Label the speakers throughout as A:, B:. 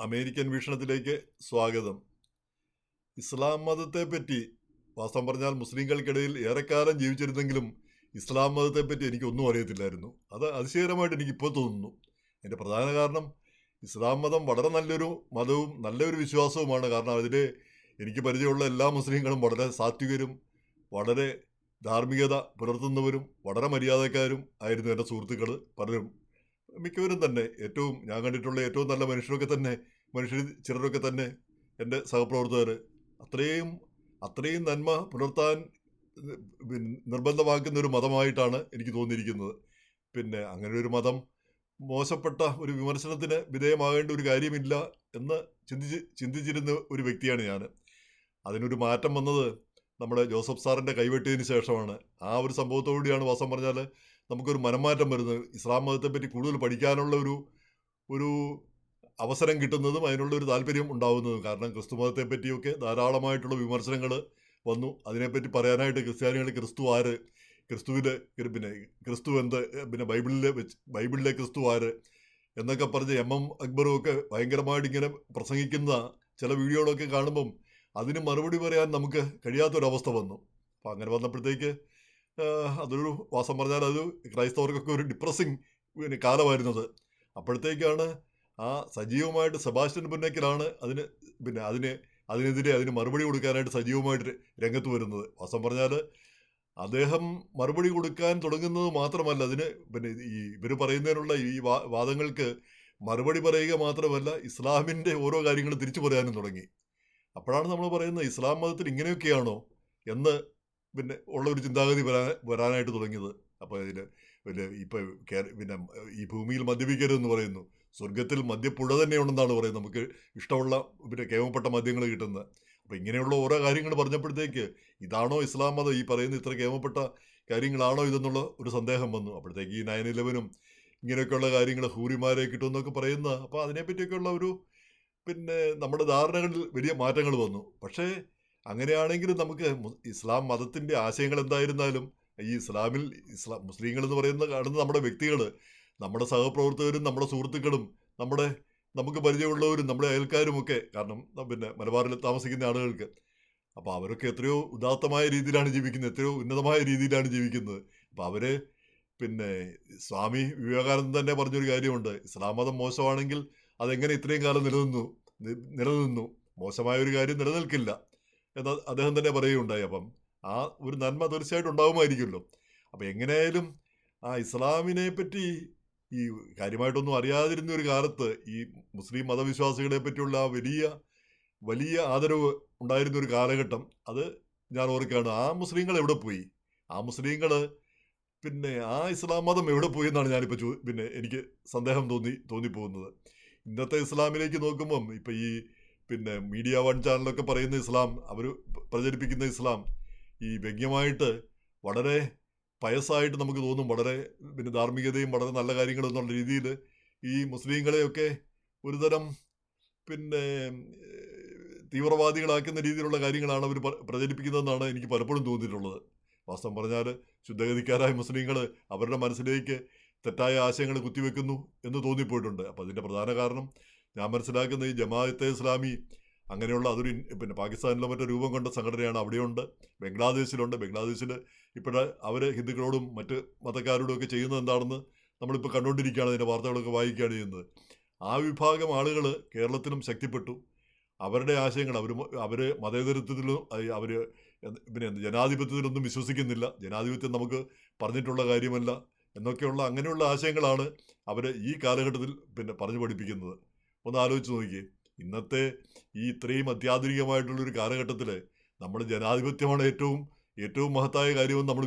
A: American വീക്ഷണത്തിലേക്ക് സ്വാഗതം. ഇസ്ലാം മതത്തെ പറ്റി വാസ്തവം പറഞ്ഞാൽ മുസ്ലിങ്ങൾക്കിടയിൽ ഏറെക്കാലം ജീവിച്ചിരുന്നെങ്കിലും ഇസ്ലാം മതത്തെ പറ്റി എനിക്കൊന്നും അറിയത്തില്ലായിരുന്നു. അത് അതിശയകരമായിട്ട് എനിക്ക് ഇപ്പോൾ തോന്നുന്നു. എന്റെ പ്രധാന കാരണം ഇസ്ലാം മതം വളരെ നല്ലൊരു മതവും നല്ലൊരു വിശ്വാസവുമാണ്. കാരണം അതിൽ എനിക്ക് പരിചയമുള്ള എല്ലാ മുസ്ലിങ്ങളും വളരെ സാത്വികരും വളരെ ധാർമ്മികത പുലർത്തുന്നവരും വളരെ മര്യാദക്കാരും ആയിരുന്നു എന്റെ സുഹൃത്തുക്കൾ പലരും. മിക്കവരും തന്നെ. ഏറ്റവും ഞാൻ കണ്ടിട്ടുള്ള ഏറ്റവും നല്ല മനുഷ്യരൊക്കെ തന്നെ മനുഷ്യർ ചിലരൊക്കെ തന്നെ എന്റെ സഹപ്രവർത്തകർ അത്രയും അത്രയും നന്മ പുലർത്താൻ നിർബന്ധമാക്കുന്ന ഒരു മതമായിട്ടാണ് എനിക്ക് തോന്നിയിരിക്കുന്നത്. പിന്നെ അങ്ങനെ ഒരു മതം മോശപ്പെട്ട ഒരു വിമർശനത്തിന് വിധേയമാകേണ്ട ഒരു കാര്യമില്ല എന്ന് ചിന്തിച്ച് ചിന്തിച്ചിരുന്ന ഒരു വ്യക്തിയാണ് ഞാൻ. അതിനൊരു മാറ്റം വന്നത് നമ്മുടെ ജോസഫ് സാറിന്റെ കൈവെട്ടിയതിന് ശേഷമാണ്. ആ ഒരു സംഭവത്തോടുകൂടിയാണ് വാസം പറഞ്ഞാൽ നമുക്കൊരു മനംമാറ്റം വരുന്നത്. ഇസ്ലാം മതത്തെപ്പറ്റി കൂടുതൽ പഠിക്കാനുള്ള ഒരു ഒരു അവസരം കിട്ടുന്നതും അതിനുള്ള ഒരു താല്പര്യം ഉണ്ടാവുന്നതും കാരണം ക്രിസ്തു മതത്തെ പറ്റിയൊക്കെ ധാരാളമായിട്ടുള്ള വിമർശനങ്ങൾ വന്നു. അതിനെപ്പറ്റി പറയാനായിട്ട് ക്രിസ്ത്യാനികൾ ക്രിസ്തു ആര്? ക്രിസ്തുവിന്റെ പിന്നെ ക്രിസ്തു എന്ത്? പിന്നെ ബൈബിളിലെ വെച്ച് ബൈബിളിലെ ക്രിസ്തു ആര്? എന്നൊക്കെ പറഞ്ഞ് എം എം അക്ബറും ഒക്കെ ഭയങ്കരമായിട്ട് ഇങ്ങനെ പ്രസംഗിക്കുന്ന ചില വീഡിയോകളൊക്കെ കാണുമ്പം അതിന് മറുപടി പറയാൻ നമുക്ക് കഴിയാത്തൊരവസ്ഥ വന്നു. അപ്പം അങ്ങനെ വന്നപ്പോഴത്തേക്ക് അതൊരു വാസം പറഞ്ഞാൽ അത് ക്രൈസ്തവർക്കൊക്കെ ഒരു ഡിപ്രസിങ് പിന്നെ കാലമായിരുന്നത്. അപ്പോഴത്തേക്കാണ് ആ സജീവമായിട്ട് സെബാസ്റ്റ്യൻ പുന്നേക്കലാണ് അതിന് പിന്നെ അതിന് അതിനെതിരെ അതിന് മറുപടി കൊടുക്കാനായിട്ട് സജീവമായിട്ട് രംഗത്ത് വരുന്നത്. വാസം പറഞ്ഞാൽ അദ്ദേഹം മറുപടി കൊടുക്കാൻ തുടങ്ങുന്നത് മാത്രമല്ല അതിന് പിന്നെ ഈ ഇവർ പറയുന്നതിനുള്ള ഈ വാദങ്ങൾക്ക് മറുപടി പറയുക മാത്രമല്ല ഇസ്ലാമിന്റെ ഓരോ കാര്യങ്ങൾ തിരിച്ചു പറയാനും തുടങ്ങി. അപ്പോഴാണ് നമ്മൾ പറയുന്നത് ഇസ്ലാം മതത്തിൽ ഇങ്ങനെയൊക്കെയാണോ എന്ന് പിന്നെ ഉള്ള ഒരു ചിന്താഗതി വരാൻ വരാനായിട്ട് തുടങ്ങിയത്. അപ്പോൾ അതിന് പിന്നെ ഇപ്പോൾ പിന്നെ ഈ ഭൂമിയിൽ മദ്യപിക്കരുതെന്ന് പറയുന്നു. സ്വർഗത്തിൽ മദ്യപ്പുഴ തന്നെയുണ്ടെന്നാണ് പറയുന്നത്. നമുക്ക് ഇഷ്ടമുള്ള പിന്നെ കേമപ്പെട്ട മദ്യങ്ങൾ കിട്ടുന്നത്. അപ്പോൾ ഇങ്ങനെയുള്ള ഓരോ കാര്യങ്ങൾ പറഞ്ഞപ്പോഴത്തേക്ക് ഇതാണോ ഇസ്ലാം മതം? ഈ പറയുന്ന ഇത്ര കേമപ്പെട്ട കാര്യങ്ങളാണോ ഇതെന്നുള്ള ഒരു സന്ദേഹം വന്നു. അപ്പോഴത്തേക്ക് ഈ നയൻ ഇലവനും ഇങ്ങനെയൊക്കെയുള്ള കാര്യങ്ങൾ ഹൂരിമാരെ കിട്ടുമെന്നൊക്കെ പറയുന്ന അപ്പോൾ അതിനെപ്പറ്റിയൊക്കെയുള്ള ഒരു പിന്നെ നമ്മുടെ ധാരണകളിൽ വലിയ മാറ്റങ്ങൾ വന്നു. പക്ഷേ അങ്ങനെയാണെങ്കിലും നമുക്ക് ഇസ്ലാം മതത്തിന്റെ ആശയങ്ങൾ എന്തായിരുന്നാലും ഈ ഇസ്ലാമിൽ ഇസ്ലാം മുസ്ലിങ്ങൾ എന്ന് പറയുന്ന കാണുന്ന നമ്മുടെ വ്യക്തികൾ നമ്മുടെ സഹപ്രവർത്തകരും നമ്മുടെ സുഹൃത്തുക്കളും നമ്മുടെ നമുക്ക് പരിചയമുള്ളവരും നമ്മുടെ അയൽക്കാരുമൊക്കെ കാരണം പിന്നെ മലബാറിൽ താമസിക്കുന്ന ആളുകൾക്ക് അപ്പോൾ അവരൊക്കെ എത്രയോ ഉദാത്തമായ രീതിയിലാണ് ജീവിക്കുന്നത് എത്രയോ ഉന്നതമായ രീതിയിലാണ് ജീവിക്കുന്നത്. അപ്പോൾ അവർ പിന്നെ സ്വാമി വിവേകാനന്ദൻ തന്നെ പറഞ്ഞൊരു കാര്യമുണ്ട് ഇസ്ലാം മതം മോശമാണെങ്കിൽ അതെങ്ങനെ ഇത്രയും കാലം നിലനിന്നു നിലനിന്നു? മോശമായ ഒരു കാര്യം നിലനിൽക്കില്ല. എന്ന് അദ്ദേഹം തന്നെ പറയുകയുണ്ടായി. അപ്പം ആ ഒരു നന്മ തീർച്ചയായിട്ടും ഉണ്ടാകുമായിരിക്കുമല്ലോ. അപ്പം എങ്ങനെയായാലും ആ ഇസ്ലാമിനെ പറ്റി ഈ കാര്യമായിട്ടൊന്നും അറിയാതിരുന്ന ഒരു കാലത്ത് ഈ മുസ്ലിം മതവിശ്വാസികളെ പറ്റിയുള്ള വലിയ വലിയ ആദരവ് ഉണ്ടായിരുന്ന ഒരു കാലഘട്ടം അത് ഞാൻ ഓർക്കുകയാണ്. ആ മുസ്ലിങ്ങൾ എവിടെ പോയി? ആ മുസ്ലിങ്ങൾ പിന്നെ ആ ഇസ്ലാം മതം എവിടെ പോയി എന്നാണ് ഞാനിപ്പോൾ ചോ പിന്നെ എനിക്ക് സന്ദേഹം തോന്നി തോന്നിപ്പോകുന്നത്. ഇന്നത്തെ ഇസ്ലാമിലേക്ക് നോക്കുമ്പം ഇപ്പം ഈ പിന്നെ മീഡിയ വൺ ചാനലൊക്കെ പറയുന്ന ഇസ്ലാം അവർ പ്രചരിപ്പിക്കുന്ന ഇസ്ലാം ഈ വ്യംഗ്യമായിട്ട് വളരെ പയസ്സായിട്ട് നമുക്ക് തോന്നും വളരെ പിന്നെ ധാർമ്മികതയും വളരെ നല്ല കാര്യങ്ങളും എന്നുള്ള രീതിയിൽ ഈ മുസ്ലിങ്ങളെയൊക്കെ ഒരുതരം പിന്നെ തീവ്രവാദികളാക്കുന്ന രീതിയിലുള്ള കാര്യങ്ങളാണ് അവർ പ്രചരിപ്പിക്കുന്നതെന്നാണ് എനിക്ക് പലപ്പോഴും തോന്നിയിട്ടുള്ളത്. വാസ്തവം പറഞ്ഞാൽ ശുദ്ധഗതിക്കാരായ മുസ്ലിങ്ങൾ അവരുടെ മനസ്സിലേക്ക് തെറ്റായ ആശയങ്ങൾ കുത്തിവെക്കുന്നു എന്ന് തോന്നിപ്പോയിട്ടുണ്ട്. അപ്പോൾ അതിന്റെ പ്രധാന കാരണം ഞാൻ മനസ്സിലാക്കുന്ന ഈ ജമാഅത്തെ ഇസ്ലാമി അങ്ങനെയുള്ള അതൊരു പിന്നെ പാകിസ്ഥാനിലെ മറ്റൊരു രൂപം കൊണ്ട സംഘടനയാണ് അവിടെയുണ്ട് ബംഗ്ലാദേശിലുണ്ട്. ബംഗ്ലാദേശിൽ ഇപ്പോഴെ അവർ ഹിന്ദുക്കളോടും മറ്റ് മതക്കാരോടും ഒക്കെ ചെയ്യുന്നത് എന്താണെന്ന് നമ്മളിപ്പോൾ കണ്ടുകൊണ്ടിരിക്കുകയാണ് അതിന്റെ വാർത്തകളൊക്കെ വായിക്കുകയാണ് ചെയ്യുന്നത്. ആ വിഭാഗം ആളുകൾ കേരളത്തിലും ശക്തിപ്പെട്ടു. അവരുടെ ആശയങ്ങൾ അവർ അവർ മതേതരത്വത്തിലും അവർ പിന്നെ ജനാധിപത്യത്തിലൊന്നും വിശ്വസിക്കുന്നില്ല. ജനാധിപത്യം നമുക്ക് പറഞ്ഞിട്ടുള്ള കാര്യമല്ല എന്നൊക്കെയുള്ള അങ്ങനെയുള്ള ആശയങ്ങളാണ് അവർ ഈ കാലഘട്ടത്തിൽ പിന്നെ പറഞ്ഞു പഠിപ്പിക്കുന്നത്. ഒന്ന് ആലോചിച്ച് നോക്കി. ഇന്നത്തെ ഈ ഇത്രയും അത്യാധുനികമായിട്ടുള്ളൊരു കാലഘട്ടത്തിൽ നമ്മൾ ജനാധിപത്യമാണ് ഏറ്റവും ഏറ്റവും മഹത്തായ കാര്യമെന്ന് നമ്മൾ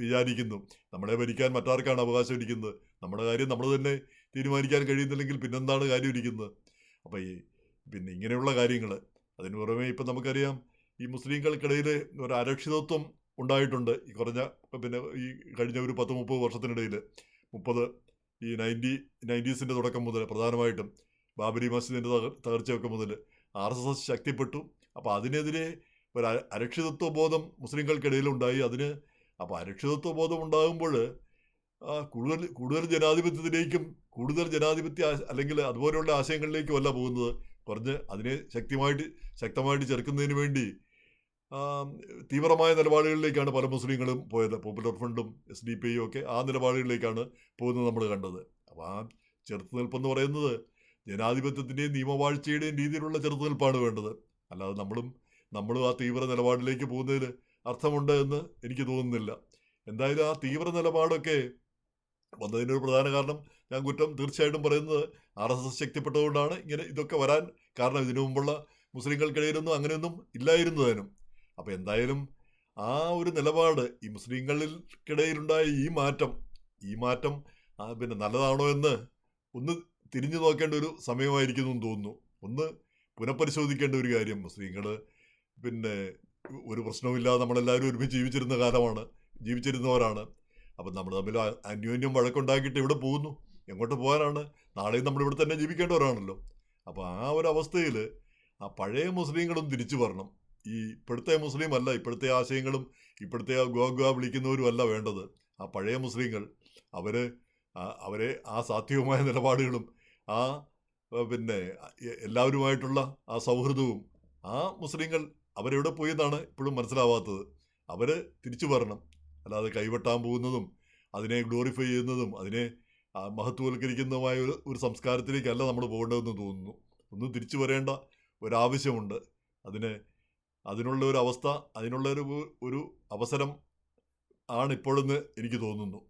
A: വിചാരിക്കുന്നു. നമ്മളെ ഭരിക്കാൻ മറ്റാർക്കാണ് അവകാശം ഇരിക്കുന്നത്? നമ്മുടെ കാര്യം നമ്മൾ തന്നെ തീരുമാനിക്കാൻ കഴിയുന്നില്ലെങ്കിൽ പിന്നെന്താണ് കാര്യം ഇരിക്കുന്നത്? അപ്പോൾ ഈ പിന്നെ ഇങ്ങനെയുള്ള കാര്യങ്ങൾ അതിന് പുറമെ ഇപ്പം നമുക്കറിയാം ഈ മുസ്ലിങ്ങൾക്കിടയിൽ ഒരു അരക്ഷിതത്വം ഉണ്ടായിട്ടുണ്ട്. ഈ കുറഞ്ഞ പിന്നെ ഈ കഴിഞ്ഞ ഒരു പത്ത് മുപ്പത് വർഷത്തിനിടയിൽ മുപ്പത് ഈ നയന്റി നയന്റീസിന്റെ തുടക്കം മുതൽ പ്രധാനമായിട്ടും ബാബരി മസ്ജിദിന്റെ തകർ തകർച്ചയൊക്കെ മുതൽ ആർ എസ് എസ് ശക്തിപ്പെട്ടു. അപ്പോൾ അതിനെതിരെ ഒരു അരക്ഷിതത്വ ബോധം മുസ്ലിങ്ങൾക്കിടയിൽ ഉണ്ടായി അതിന് അപ്പോൾ അരക്ഷിതത്വ ബോധം ഉണ്ടാകുമ്പോൾ കൂടുതൽ കൂടുതൽ ജനാധിപത്യത്തിലേക്കും കൂടുതൽ ജനാധിപത്യ അല്ലെങ്കിൽ അതുപോലെയുള്ള ആശയങ്ങളിലേക്കും അല്ല പോകുന്നത്. കുറഞ്ഞ് അതിനെ ശക്തിമായിട്ട് ശക്തമായിട്ട് ചെറുക്കുന്നതിന് വേണ്ടി തീവ്രമായ നിലപാടുകളിലേക്കാണ് പല മുസ്ലിങ്ങളും പോയത്. പോപ്പുലർ ഫ്രണ്ടും എസ് ഡി പി ഒക്കെ ആ നിലപാടുകളിലേക്കാണ് പോകുന്നത് നമ്മൾ കണ്ടത്. അപ്പോൾ ആ ചെറുത്തുനിൽപ്പെന്ന് പറയുന്നത് ജനാധിപത്യത്തിന്റെയും നിയമവാഴ്ചയുടെയും രീതിയിലുള്ള ചെറുത്തുനിൽപ്പാണ് വേണ്ടത്. അല്ലാതെ നമ്മളും നമ്മളും ആ തീവ്ര നിലപാടിലേക്ക് പോകുന്നതിൽ അർത്ഥമുണ്ട് എന്ന് എനിക്ക് തോന്നുന്നില്ല. എന്തായാലും ആ തീവ്ര നിലപാടൊക്കെ വന്നതിനൊരു പ്രധാന കാരണം ഞാൻ കുറ്റം തീർച്ചയായിട്ടും പറയുന്നത് ആർ എസ് എസ് ശക്തിപ്പെട്ടതുകൊണ്ടാണ്. ഇങ്ങനെ ഇതൊക്കെ വരാൻ കാരണം ഇതിനു മുമ്പുള്ള മുസ്ലിങ്ങൾക്കിടയിലൊന്നും അങ്ങനെയൊന്നും ഇല്ലായിരുന്നതിനും. അപ്പോൾ എന്തായാലും ആ ഒരു നിലപാട് ഈ മുസ്ലിങ്ങൾക്കിടയിലുണ്ടായ ഈ മാറ്റം ഈ മാറ്റം പിന്നെ നല്ലതാണോ എന്ന് ഒന്ന് തിരിഞ്ഞു നോക്കേണ്ട ഒരു സമയമായിരിക്കുന്നു എന്ന് തോന്നുന്നു. ഒന്ന് പുനഃപരിശോധിക്കേണ്ട ഒരു കാര്യം. മുസ്ലിങ്ങൾ പിന്നെ ഒരു പ്രശ്നവുമില്ലാതെ നമ്മളെല്ലാവരും ഒരുമിച്ച് ജീവിച്ചിരുന്ന കാലമാണ്. ജീവിച്ചിരുന്നവരാണ്. അപ്പം നമ്മൾ തമ്മിൽ അന്യോന്യം വഴക്കുണ്ടാക്കിയിട്ട് ഇവിടെ പോകുന്നു. എങ്ങോട്ട് പോകാനാണ്? നാളെയും നമ്മൾ ഇവിടെ തന്നെ ജീവിക്കേണ്ടവരാണല്ലോ. അപ്പോൾ ആ ഒരു അവസ്ഥയിൽ ആ പഴയ മുസ്ലിങ്ങളും തിരിച്ചു വരണം. ഈ ഇപ്പോഴത്തെ മുസ്ലിം അല്ല ഇപ്പോഴത്തെ ആശയങ്ങളും ഇപ്പോഴത്തെ ആ ഗോ ഗോ വിളിക്കുന്നവരും അല്ല വേണ്ടത്. ആ പഴയ മുസ്ലിങ്ങൾ അവർ അവരെ ആ സാത്വികമായ നിലപാടുകളും ആ പിന്നെ എല്ലാവരുമായിട്ടുള്ള ആ സൗഹൃദവും ആ മുസ്ലിങ്ങൾ അവരെവിടെ പോയി എന്നാണ് ഇപ്പോഴും മനസ്സിലാവാത്തത്. അവർ തിരിച്ചു വരണം. അല്ലാതെ കൈവെട്ടാൻ പോകുന്നതും അതിനെ ഗ്ലോറിഫൈ ചെയ്യുന്നതും അതിനെ മഹത്വവൽക്കരിക്കുന്നതുമായ ഒരു ഒരു സംസ്കാരത്തിലേക്കല്ല നമ്മൾ പോകേണ്ടതെന്ന് തോന്നുന്നു. ഒന്നും തിരിച്ചു വരേണ്ട ഒരാവശ്യമുണ്ട്. അതിന് അതിനുള്ള ഒരു അവസ്ഥ അതിനുള്ള ഒരു ഒരു അവസരം ആണ് ഇപ്പോഴെന്ന് എനിക്ക് തോന്നുന്നു.